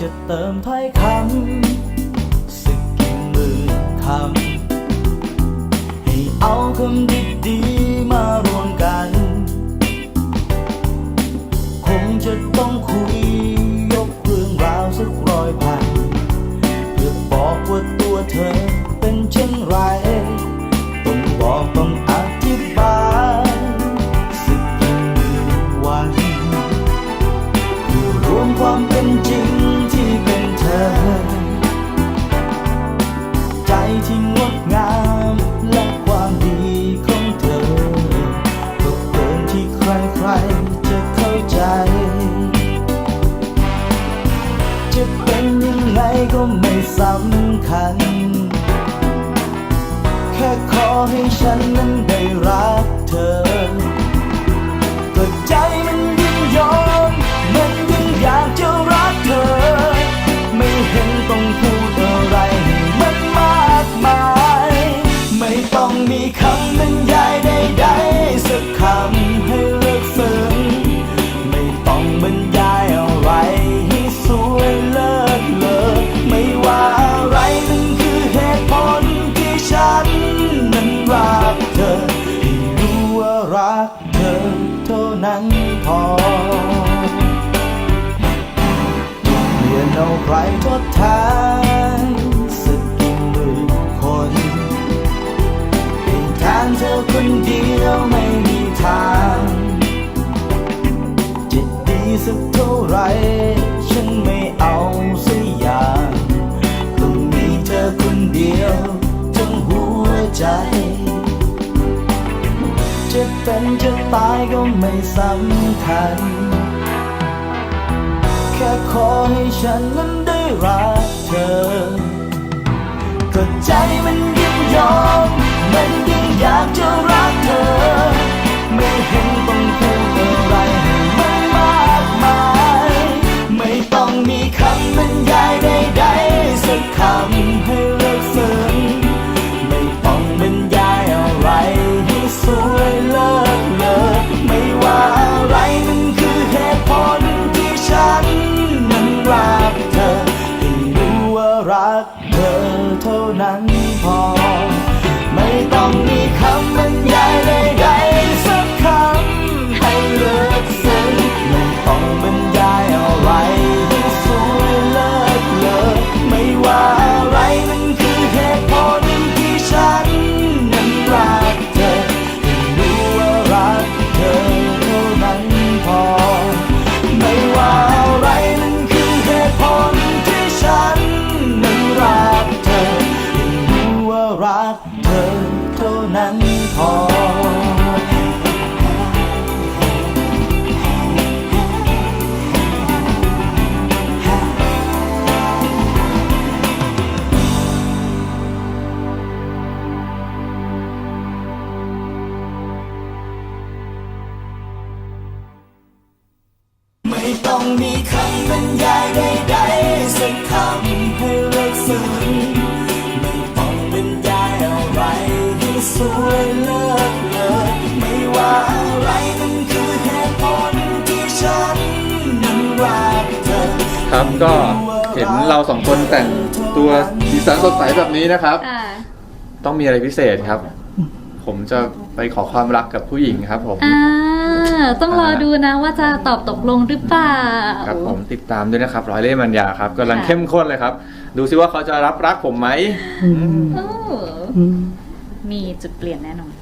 จะเติมถ้อยคำสึกกี่หมื่นคำให้เอาคำดีๆมารวมกัน คงจะต้องคุยยกเรื่องราวสักร้อยพันเพื่อบอกว่าตัวเธอ ก็ไม่สำคัญ แค่ขอให้ฉันนั้นได้รักเธอ นั้นพอเรียนเอาใครทดแทนสักกี่หมื่นคนให้แทนเธอคนเดียวไม่มีทางจะดีสักเท่าไร เป็นจะตายก็ไม่สำคัญ แค่ขอให้ฉันนั้นได้รักเธอก็ใจมันยิ่งยอม มันยิ่งอยากจะรัก ต้องมีคำบรรยายใดๆสักคำให้เลิกซึ้งไม่ต้องบรรยายอะไรให้สวยเลิศเลอไม่ว่าอะไรนั่นคือเหตุผลที่ฉันนั้นรักเธอครับก็เห็นเราสองคนแต่งตัวสีสันสดใสแบบนี้นะครับค่ะต้องมีอะไรพิเศษครับ ผมจะไปขอความรักกับผู้หญิงครับผม อ่า ต้องรอดูนะว่าจะตอบตกลงหรือเปล่า ครับผมติดตามด้วยนะครับร้อยเล่ห์มัญญาครับกำลังค่ะเข้มข้นเลยครับ ดูซิว่าเขาจะรับรักผมไหมโอ้มีจุดเปลี่ยนแน่นอน